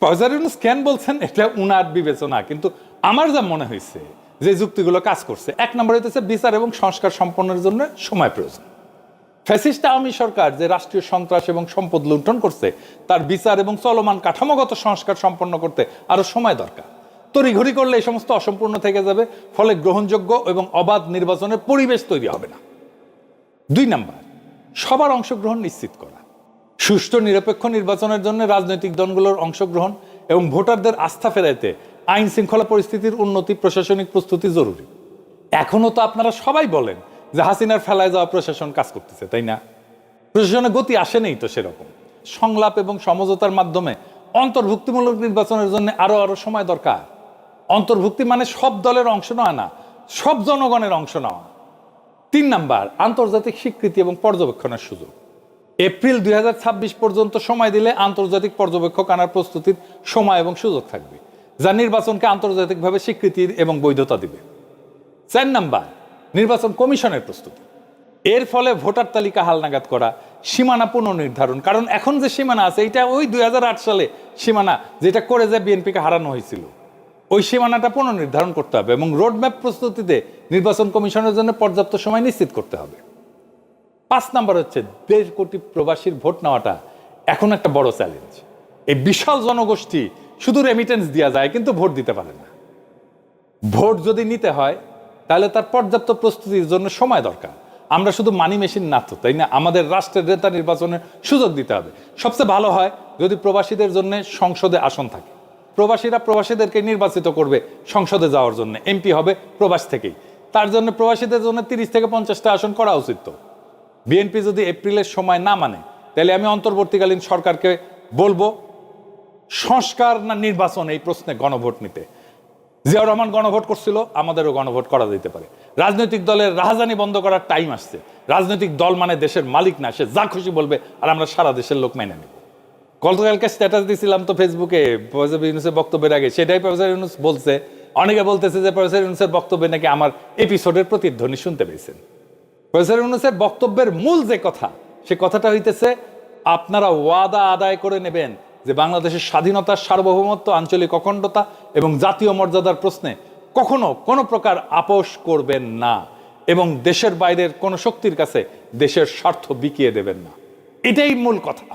Professor Yunus কেন বলছেন, এটা উনার বিবেচনা। কিন্তু আমার যা মনে হয়েছে, যে যুক্তিগুলো কাজ করছে, এক নম্বর হইতেছে বিচার এবং সংস্কার সম্পন্নের জন্য সময় প্রয়োজন। ফ্যাসিস্ট আওয়ামী সরকার যে রাষ্ট্রীয় সন্ত্রাস এবং সম্পদ লুণ্ঠন করছে, তার বিচার এবং চলমান কাঠামোগত সংস্কার সম্পন্ন করতে আরও সময় দরকার। তড়িঘড়ি করলে এই সমস্ত অসম্পূর্ণ থেকে যাবে, ফলে গ্রহণযোগ্য এবং অবাধ নির্বাচনের পরিবেশ তৈরি হবে না। দুই নাম্বার, সবার অংশগ্রহণ নিশ্চিত করা। সুষ্ঠু নিরপেক্ষ নির্বাচনের জন্য রাজনৈতিক দলগুলোর অংশগ্রহণ এবং ভোটারদের আস্থা ফেরাইতে আইন শৃঙ্খলা পরিস্থিতির উন্নতি, প্রশাসনিক প্রস্তুতি জরুরি। এখনও তো আপনারা সবাই বলেন যে হাসিনার ফেলায় যাওয়া প্রশাসন কাজ করতেছে, তাই না? প্রশাসনের গতি আসেনি তো সেরকম। সংলাপ এবং সমঝোতার মাধ্যমে অন্তর্ভুক্তিমূলক নির্বাচনের জন্য আরও আরও সময় দরকার। অন্তর্ভুক্তি মানে সব দলের অংশ নেওয়া না, সব জনগণের অংশ নেওয়া। তিন নাম্বার, আন্তর্জাতিক স্বীকৃতি এবং পর্যবেক্ষণের সুযোগ। এপ্রিল দুই হাজার ছাব্বিশ পর্যন্ত সময় দিলে আন্তর্জাতিক পর্যবেক্ষক আনার প্রস্তুতির সময় এবং সুযোগ থাকবে, যা নির্বাচনকে আন্তর্জাতিকভাবে স্বীকৃতির এবং বৈধতা দিবে। চার নাম্বার, নির্বাচন কমিশনের প্রস্তুতি। এর ফলে ভোটার তালিকা হালনাগাদ করা সীমানা পুনর্নির্ধারণ, কারণ এখন যে সীমানা আছে, এটা ওই দুই হাজার আট সালে সীমানা যেটা করে যে বিএনপিকে হারানো হয়েছিল, ওই সীমানাটা পুনর্নির্ধারণ করতে হবে এবং রোডম্যাপ প্রস্তুতিতে নির্বাচন কমিশনের জন্য পর্যাপ্ত সময় নিশ্চিত করতে হবে। পাঁচ নাম্বার হচ্ছে দেড় কোটি প্রবাসীর ভোট নেওয়াটা এখন একটা বড় চ্যালেঞ্জ। এই বিশাল জনগোষ্ঠী শুধু রেমিটেন্স দেওয়া যায়, কিন্তু ভোট দিতে পারে না। ভোট যদি নিতে হয়, তাহলে তার পর্যাপ্ত প্রস্তুতির জন্য সময় দরকার। আমরা শুধু মানি মেশিন না তো, তাই না? আমাদের রাষ্ট্রের নেতা নির্বাচনের সুযোগ দিতে হবে। সবচেয়ে ভালো হয় যদি প্রবাসীদের জন্য সংসদে আসন থাকে। প্রবাসীরা প্রবাসীদেরকে নির্বাচিত করবে সংসদে যাওয়ার জন্য। এমপি হবে প্রবাস থেকেই। তার জন্য প্রবাসীদের জন্য তিরিশ থেকে পঞ্চাশটা আসন করা উচিত তো। বিএনপি যদি এপ্রিলের সময় না মানে তাহলে আমি অন্তর্বর্তীকালীন সরকারকে বলব, সংস্কার না নির্বাচন এই প্রশ্নে গণভোট নিতে। জিয়াউর রহমান গণভোট করছিল, আমাদেরও গণভোট করা যেতে পারে। রাজনৈতিক দলের রাহাজানি বন্ধ করার টাইম আসছে। রাজনৈতিক দল মানে দেশের মালিক না, সে যা খুশি বলবে আর আমরা সারা দেশের লোক মেনে নেব। গতকালকে স্ট্যাটাস দিয়েছিলাম তো ফেসবুকে প্রফেসর ইউনুসের বক্তব্যের আগে, সেটাই প্রফেসর ইউনুস বলছে। অনেকে বলতেছে যে প্রফেসর ইউনুসের বক্তব্যে নাকি আমার এপিসোডের প্রতিধ্বনি শুনতে পেয়েছেন। প্রফেসর ইউনুসের বক্তব্যের মূল যে কথা, সে কথাটা হইতেছে, আপনারা ওয়াদা আদায় করে নেবেন যে বাংলাদেশের স্বাধীনতার সার্বভৌমত্ব, আঞ্চলিক অখণ্ডতা এবং জাতীয় মর্যাদার প্রশ্নে কখনো কোনো প্রকার আপোষ করবেন না এবং দেশের বাইরের কোনো শক্তির কাছে দেশের স্বার্থ বিকিয়ে দেবেন না। এটাই মূল কথা।